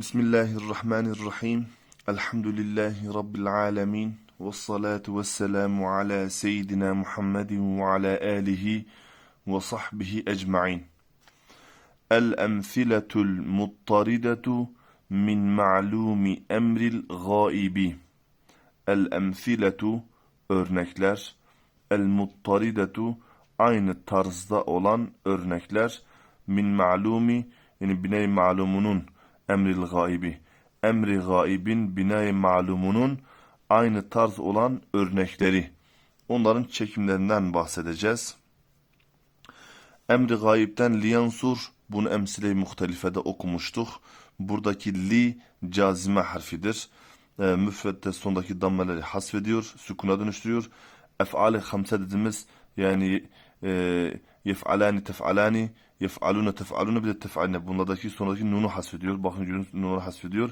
Bismillahirrahmanirrahim. Elhamdülillahi Rabbil alemin. Ve salatu ve selamu ala seyyidina Muhammedin ve ala alihi ve sahbihi ecma'in. El-emsiletul muttaridetu min ma'lumi emril gaibi. El-emsiletu örnekler. El-muttaridetu aynı tarzda olan örnekler. Min ma'lumi yani biney ma'lumunun emril gaibi. Emri gaibin binay malumunun aynı tarz olan örnekleri. Onların çekimlerinden bahsedeceğiz. Emri gaibden liyansur bunu emsile-i muhtelifede okumuştuk. Buradaki li cazime harfidir. E, müfredde sondaki dammeleri hasfediyor, sükuna dönüştürüyor. Ef'ali hamse dediğimiz yani e, yef'alani tef'alani yef'alune tef'alune bir de tef'aline bunlardaki sonraki nunu hasfediyor. Bakın görüyorsunuz nunu hasfediyor.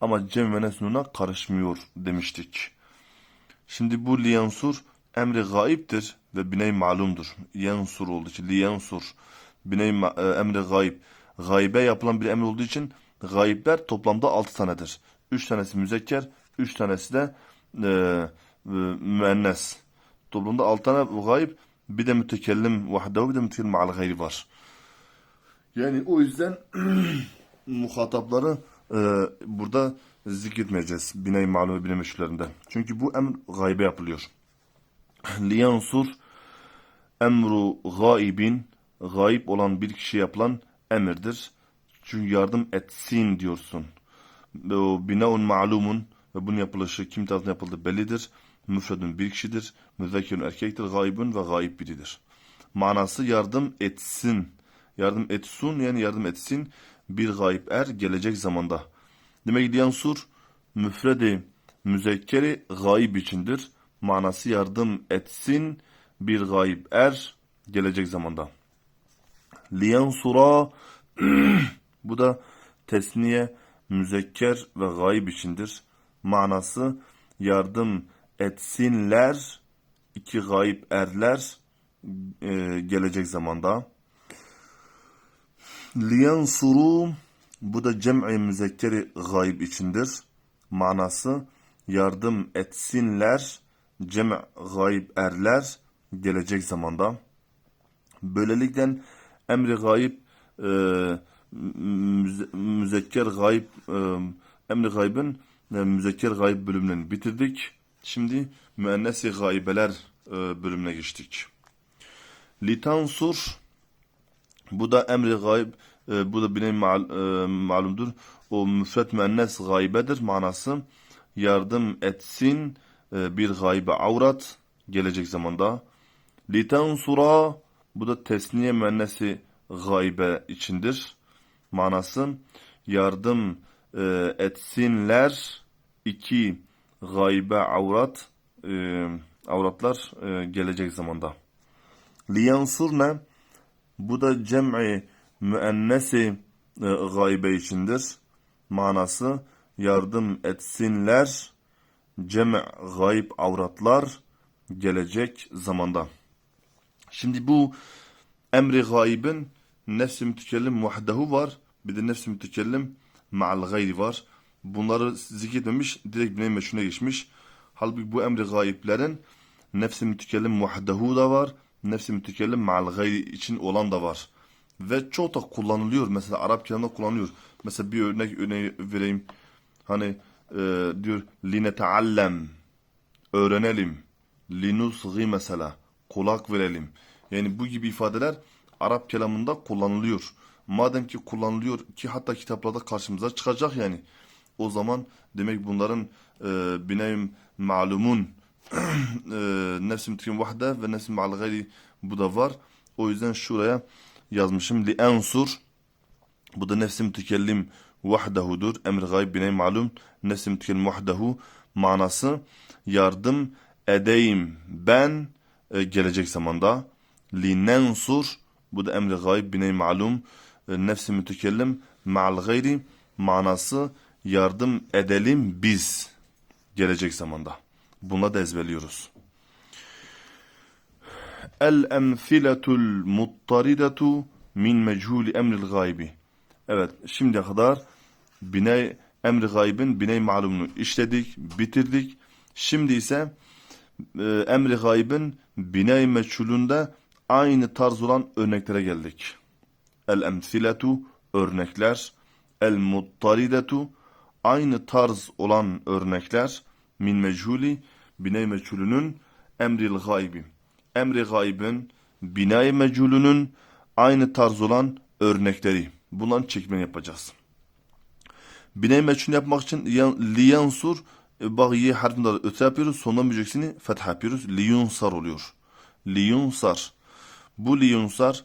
Ama cem ve nes nuna karışmıyor demiştik. Şimdi bu liyansur emri gaiptir ve biney malumdur. Yansur olduğu için liyansur biney e, emri gaib. Gaybe yapılan bir emir olduğu için gaibler toplamda altı tanedir. Üç tanesi müzekker, üç tanesi de e, e, müennes. Toplamda altı tane gayb, bir de mütekellim vahdehu, bir de mütekellim al gayri var. Yani o yüzden muhatapları e, burada zikretmeyeceğiz. Binay malum ve binay meşhurlarında. Çünkü bu emr gaybe yapılıyor. Liyansur emru gaibin gayip olan bir kişi yapılan emirdir. Çünkü yardım etsin diyorsun. Binaun malumun ve bunun yapılışı kim tarafından yapıldığı bellidir. Müfredun bir kişidir. Müzekkerun erkektir. Gaybun ve gayip biridir. Manası yardım etsin. Yardım etsun yani yardım etsin bir gayip er gelecek zamanda. Demek ki yansur müfredi müzekkeri gayip içindir. Manası yardım etsin bir gayip er gelecek zamanda. Liyansura bu da tesniye müzekker ve gayb içindir. Manası yardım etsinler iki gayb erler e, gelecek zamanda. Liyansuru bu da cem'i müzekkeri gayb içindir. Manası yardım etsinler cem' gayb erler gelecek zamanda. Böylelikle emri gayb e, müzekker gayb e, emri gaybın e, müzekker gayb bölümünü bitirdik. Şimdi müennesi gaybeler e, bölümüne geçtik. Litansur bu da emri gayb e, bu da benim mal, e, malumdur. O müfret müennes gaybedir manası yardım etsin e, bir gaybe avrat gelecek zamanda. Litansura bu da tesniye müennesi gaybe içindir. Manası yardım e, etsinler iki gaybe avrat e, avratlar e, gelecek zamanda. Liyansurne bu da cem'i müennesi e, gaybe içindir. Manası yardım etsinler cem' gayb avratlar gelecek zamanda. Şimdi bu emri gaybin nefsi mütekellim vahdehu var. Bir de nefsi mütekellim ma'al gayri var. Bunları zikretmemiş, direkt bine meşhune geçmiş. Halbuki bu emri gayiplerin nefsi mütekellim vahdehu da var. Nefsi mütekellim ma'al gayri için olan da var. Ve çok da kullanılıyor. Mesela Arap kelamında kullanılıyor. Mesela bir örnek örneği vereyim. Hani e, diyor lineteallem öğrenelim. Linusgi mesela kulak verelim. Yani bu gibi ifadeler Arap kelamında kullanılıyor. Madem ki kullanılıyor ki hatta kitaplarda karşımıza çıkacak yani. O zaman demek bunların e, bineyim malumun nefsim tükin vahde ve nefsim ma'al gayri bu da var. O yüzden şuraya yazmışım. Li ensur bu da nefsim tükellim vahdehudur. Emr gayb biney malum nefsim tükellim vahdehu manası yardım edeyim ben e, gelecek zamanda. Li nensur bu da emri gayb biney malum e, nefsi mütekellim ma'al gayri manası yardım edelim biz gelecek zamanda. Buna da ezberliyoruz. El emfiletul muttaridetu min mechuli emril gaybi. Evet şimdiye kadar binay emri gaybın binay malumunu işledik, bitirdik. Şimdi ise e, emri gaybın binay meçhulünde aynı tarz olan örneklere geldik. El emsiletu örnekler, el muttaridetu aynı tarz olan örnekler min mechuli binay meçhulünün emril gaybi. Emri gaybın binay meçhulünün aynı tarz olan örnekleri. Bunların çekimini yapacağız. Binay meçhul yapmak için yan- liyansur e, bak y harfinde öte yapıyoruz. Sondan müceksini fetha yapıyoruz. Liyunsar oluyor. Liyunsar. Bu liyunsar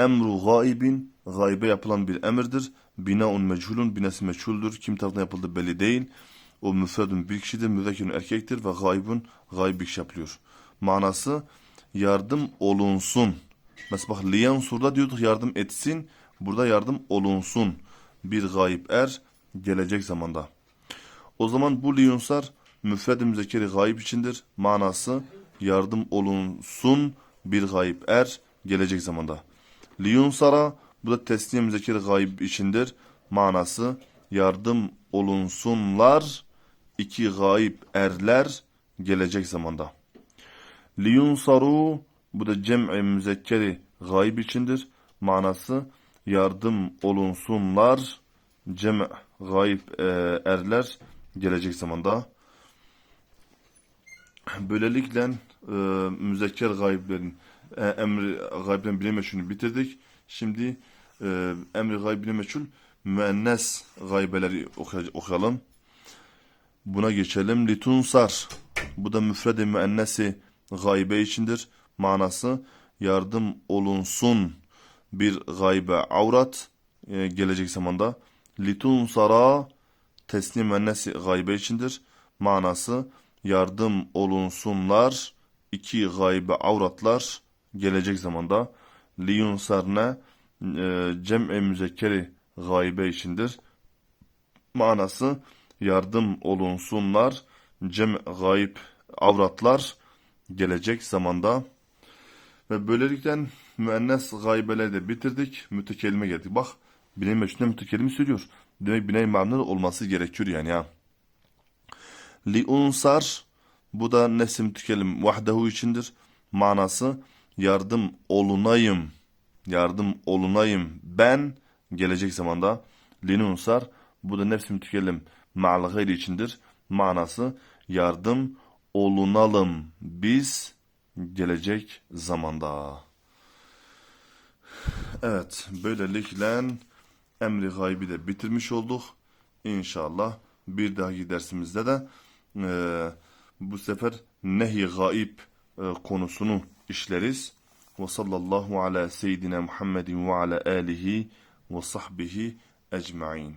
emru gaibin gaybe yapılan bir emirdir. Binaun meçhulun binası meçhuldür. Kim tarafından yapıldığı belli değil. O müfredun bir kişidir. Müzekkerun erkektir ve gaybun gayb yapılıyor. Manası yardım olunsun. Mesela bak liyansurda diyorduk yardım etsin. Burada yardım olunsun. Bir gayb er gelecek zamanda. O zaman bu liyunsar müfred-i müzekkeri gayb içindir. Manası yardım olunsun bir gayb er gelecek zamanda. Liyunsara bu da tesniye müzekkeri gayb içindir. Manası yardım olunsunlar iki gayb erler gelecek zamanda. Liyunsaru bu da cem'i müzekkeri gayb içindir. Manası yardım olunsunlar cem' gayb e, erler gelecek zamanda. Böylelikle e, müzekker gayblerin e, emri gaybden bileme şunu bitirdik. Şimdi e, emri gayb bileme meçhul müennes gaybeleri okuy- okuyalım. Buna geçelim. Litunsar. Bu da müfrede müennesi gaybe içindir. Manası yardım olunsun bir gaybe avrat e, gelecek zamanda. Litunsara teslim müennesi gaybe içindir. Manası yardım olunsunlar iki gaybe avratlar gelecek zamanda. Liyunsarne e, cem'i müzekkeri gaybe içindir. Manası yardım olunsunlar cem gayb avratlar gelecek zamanda. Ve böylelikle müennes gaybeleri de bitirdik. Mütekelime geldik. Bak binay meçhulüne mütekelimi söylüyor. Demek binay mamnun olması gerekiyor yani ya. Li unsar bu da nesim tükelim vahdehu içindir. Manası yardım olunayım. Yardım olunayım ben gelecek zamanda. Linunsar bu da nefsim tükelim ma'al gayri içindir. Manası yardım olunalım biz gelecek zamanda. Evet, böylelikle emri gaybi de bitirmiş olduk. İnşallah bir dahaki dersimizde de e, bu sefer nehi gaib e, konusunu işleriz. Ve sallallahu ala seyyidina Muhammedin ve ala alihi ve sahbihi ecmain.